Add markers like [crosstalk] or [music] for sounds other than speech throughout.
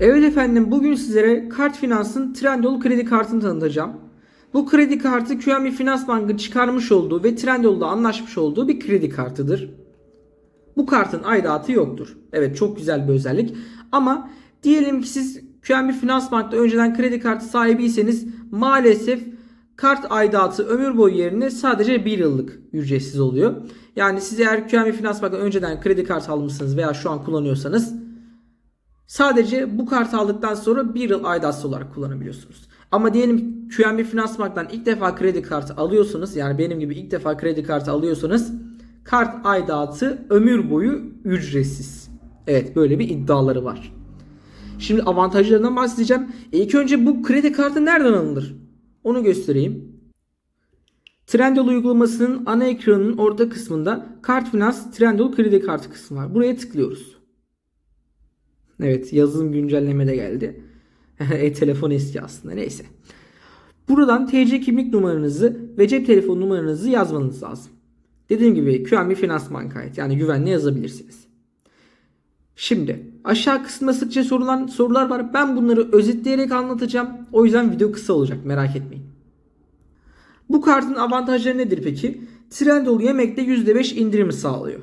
Evet efendim bugün sizlere Kart Finans'ın Trendyol kredi kartını tanıtacağım. Bu kredi kartı QNB Finans Bank'ın çıkarmış olduğu ve Trendyol'da anlaşmış olduğu bir kredi kartıdır. Bu kartın aidatı yoktur. Evet çok güzel bir özellik. Ama diyelim ki siz QNB Finans Bank'ta önceden kredi kartı sahibiyseniz maalesef kart aidatı ömür boyu yerine sadece 1 yıllık ücretsiz oluyor. Yani siz eğer QNB Finans Bank'ta önceden kredi kartı almışsınız veya şu an kullanıyorsanız Sadece bu kartı aldıktan sonra bir yıl aidatsız olarak kullanabiliyorsunuz. Ama diyelim QNB Finans Bank'tan ilk defa kredi kartı alıyorsunuz. Yani benim gibi ilk defa kredi kartı alıyorsanız kart aidatı ömür boyu ücretsiz. Evet böyle bir iddiaları var. Şimdi avantajlarından bahsedeceğim. E, İlk önce bu kredi kartı nereden alınır? Onu göstereyim. Trendyol uygulamasının ana ekranının orta kısmında Kart Finans Trendyol kredi kartı kısmı var. Buraya tıklıyoruz. Evet yazılım güncelleme de geldi. [laughs] e telefon eski aslında neyse. Buradan TC kimlik numaranızı ve cep telefon numaranızı yazmanız lazım. Dediğim gibi QNB Finans Bank'a ait yani güvenle yazabilirsiniz. Şimdi aşağı kısmında sıkça sorulan sorular var. Ben bunları özetleyerek anlatacağım. O yüzden video kısa olacak merak etmeyin. Bu kartın avantajları nedir peki? Trendyol yemekte %5 indirim sağlıyor.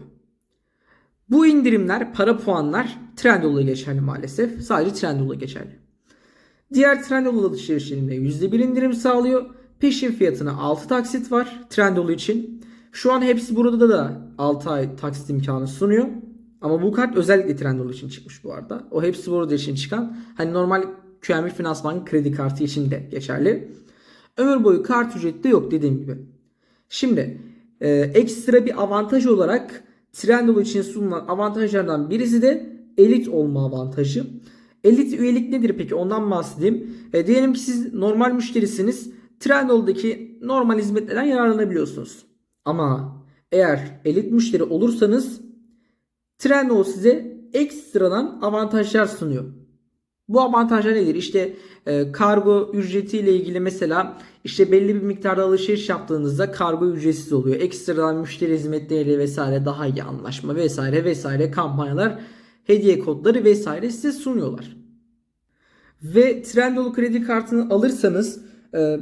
Bu indirimler, para puanlar Trendyol'da geçerli maalesef. Sadece Trendyol'da geçerli. Diğer Trendyol alışverişlerinde %1 indirim sağlıyor. Peşin fiyatına 6 taksit var Trendyol için. Şu an hepsi burada da 6 ay taksit imkanı sunuyor. Ama bu kart özellikle Trendyol için çıkmış bu arada. O hepsi burada için çıkan. Hani normal QNB Finans Bank kredi kartı için de geçerli. Ömür boyu kart ücreti de yok dediğim gibi. Şimdi e, ekstra bir avantaj olarak Trendyol için sunulan avantajlardan birisi de elit olma avantajı. Elit üyelik nedir peki ondan bahsedeyim. E, diyelim ki siz normal müşterisiniz. Trendyol'daki normal hizmetlerden yararlanabiliyorsunuz. Ama eğer elit müşteri olursanız Trendyol size ekstradan avantajlar sunuyor. Bu avantajlar nedir? İşte e, kargo ücreti ile ilgili mesela işte belli bir miktarda alışveriş yaptığınızda kargo ücretsiz oluyor. Ekstradan müşteri hizmetleriyle vesaire daha iyi anlaşma vesaire vesaire kampanyalar, hediye kodları vesaire size sunuyorlar. Ve Trendyol kredi kartını alırsanız e,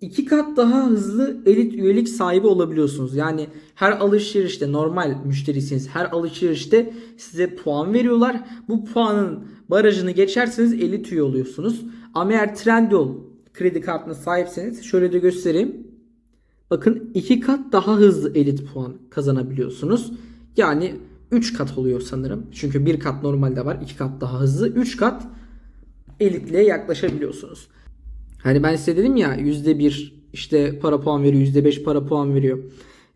iki kat daha hızlı elit üyelik sahibi olabiliyorsunuz. Yani her alışverişte normal müşterisiniz. Her alışverişte size puan veriyorlar. Bu puanın barajını geçerseniz elit üye oluyorsunuz. Ama eğer Trendyol kredi kartına sahipseniz şöyle de göstereyim. Bakın iki kat daha hızlı elit puan kazanabiliyorsunuz. Yani 3 kat oluyor sanırım. Çünkü bir kat normalde var. 2 kat daha hızlı. 3 kat elitliğe yaklaşabiliyorsunuz. Hani ben size dedim ya %1 işte para puan veriyor, %5 para puan veriyor.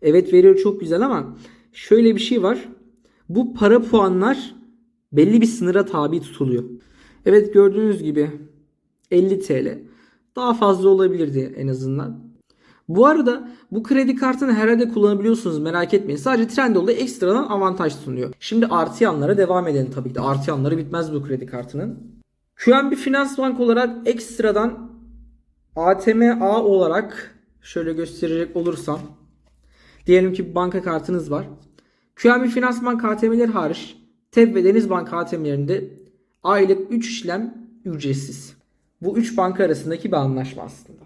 Evet veriyor çok güzel ama şöyle bir şey var. Bu para puanlar belli bir sınıra tabi tutuluyor. Evet gördüğünüz gibi 50 TL. Daha fazla olabilirdi en azından. Bu arada bu kredi kartını herhalde kullanabiliyorsunuz merak etmeyin. Sadece Trendyol'da ekstradan avantaj sunuyor. Şimdi artı yanlara devam edelim tabii ki de. Artı yanları bitmez bu kredi kartının. QNB Finans Bank olarak ekstradan ATM A olarak şöyle gösterecek olursam diyelim ki banka kartınız var. QNB Finans Bank ATM'leri hariç TEB ve Denizbank ATM'lerinde aylık 3 işlem ücretsiz. Bu 3 banka arasındaki bir anlaşma aslında.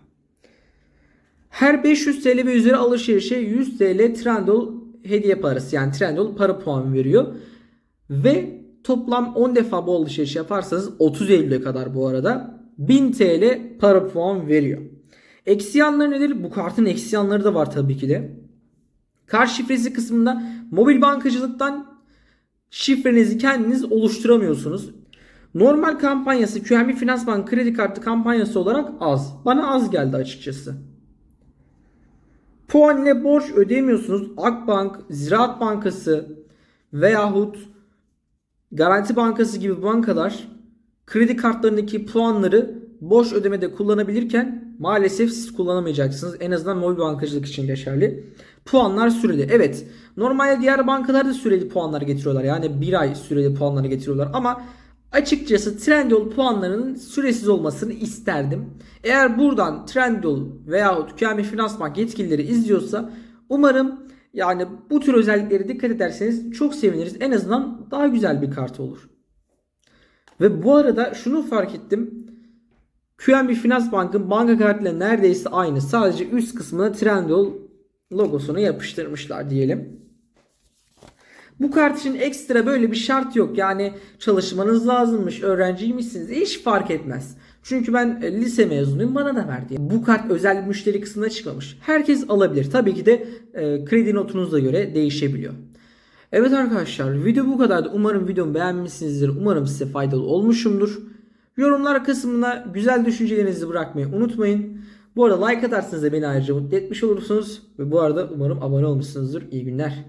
Her 500 TL ve üzeri alışverişe 100 TL Trendyol hediye parası yani Trendyol para puanı veriyor. Ve toplam 10 defa bu alışveriş yaparsanız 30 Eylül'e kadar bu arada 1000 TL para puan veriyor. Eksi yanları nedir? Bu kartın eksi yanları da var tabii ki de. Kart şifresi kısmında mobil bankacılıktan şifrenizi kendiniz oluşturamıyorsunuz. Normal kampanyası QNB Finans Bank kredi kartı kampanyası olarak az. Bana az geldi açıkçası. Puan ile borç ödeyemiyorsunuz. Akbank, Ziraat Bankası veyahut Garanti Bankası gibi bankalar kredi kartlarındaki puanları borç ödemede kullanabilirken maalesef siz kullanamayacaksınız. En azından mobil bankacılık için geçerli. Puanlar süreli. Evet. Normalde diğer bankalar da süreli puanlar getiriyorlar. Yani bir ay süreli puanları getiriyorlar. Ama açıkçası Trendyol puanlarının süresiz olmasını isterdim. Eğer buradan Trendyol veyahut QNB Finans Bank yetkilileri izliyorsa umarım yani bu tür özelliklere dikkat ederseniz çok seviniriz. En azından daha güzel bir kart olur. Ve bu arada şunu fark ettim. QNB Finans Bank'ın banka kartıyla neredeyse aynı. Sadece üst kısmına Trendyol logosunu yapıştırmışlar diyelim. Bu kart için ekstra böyle bir şart yok. Yani çalışmanız lazımmış, öğrenciymişsiniz. Hiç fark etmez. Çünkü ben e, lise mezunuyum bana da verdi. Bu kart özel müşteri kısmına çıkmamış. Herkes alabilir. Tabii ki de e, kredi notunuza göre değişebiliyor. Evet arkadaşlar video bu kadardı. Umarım videomu beğenmişsinizdir. Umarım size faydalı olmuşumdur. Yorumlar kısmına güzel düşüncelerinizi bırakmayı unutmayın. Bu arada like atarsanız da beni ayrıca mutlu etmiş olursunuz. Ve bu arada umarım abone olmuşsunuzdur. İyi günler.